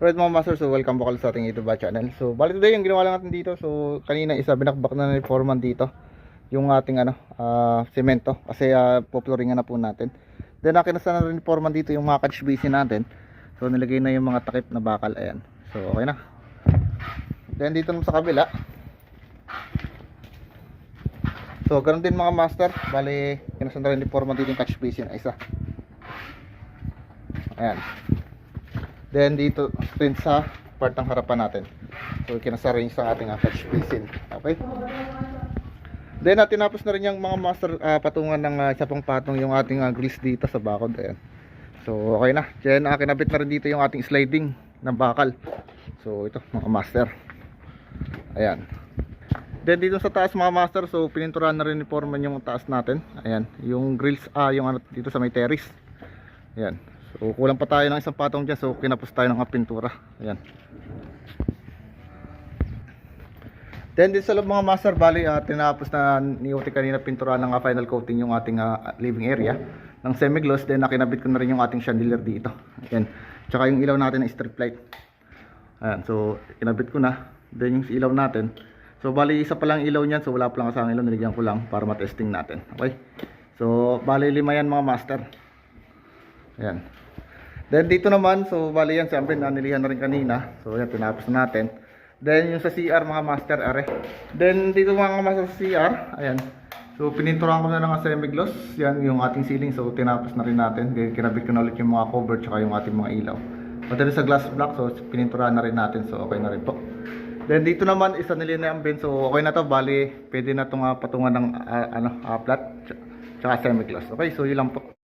Alright mga master, so welcome back ulit sa ating YouTube channel. So bali today yung ginawa lang natin dito. So kanina isa binakbak na ni Foreman dito yung ating ano, ah, semento kasi uh, poploringan na po natin. Then nakinasa na rin ni Foreman dito yung mga catch basin natin. So nilagay na yung mga takip na bakal ayan. So okay na. Then dito naman sa kabila. So ganoon din mga master, bali kinasa na rin ni Foreman dito yung catch basin isa. Ayan. Then dito rin sa part ng harapan natin. So kinasa rin sa ating uh, catch basin. Okay? Then uh, tinapos na rin yung mga master ah, patungan ng uh, isa pang patong yung ating uh, grills dito sa bakod. Ayan. So okay na. Then uh, kinabit na rin dito yung ating sliding ng bakal. So ito mga master. Ayan. Then dito sa taas mga master, so pininturahan na rin ni Foreman yung taas natin. Ayan, yung grills, ah, yung ano dito sa may terrace. Ayan. So kulang pa tayo ng isang patong dyan, so kinapos tayo ng pintura. Ayan. Then din sa loob mga master, bali uh, tinapos na ni Uti kanina pinturahan ng ah, final coating yung ating ah, living area ng semi-gloss. Then nakinabit ko na rin yung ating chandelier dito. Ayan. Tsaka yung ilaw natin ng strip light. Ayan, so kinabit ko na. Then yung ilaw natin. So bali isa pa lang ilaw niyan, so wala pa lang kasama ilaw, niligyan ko lang para matesting natin. Okay? So bali lima yan mga master. Ayan. Then dito naman, so bali yan, siyempre nanilihan na rin kanina. So yan, tinapos na natin. Then yung sa CR mga master, are. Then dito mga master sa CR, ayan. So pininturahan ko na ng semi-gloss, yan yung ating ceiling. So tinapos na rin natin. Kaya kinabit ko na ulit yung mga cover tsaka yung ating mga ilaw. Pati rin sa glass block, so pininturahan na rin natin. So okay na rin po. Then dito naman isa nila na bin. So okay na to, bali pwede na itong patungan ng ah, ano, ah, flat tsaka semi-gloss. Okay, so yun lang po.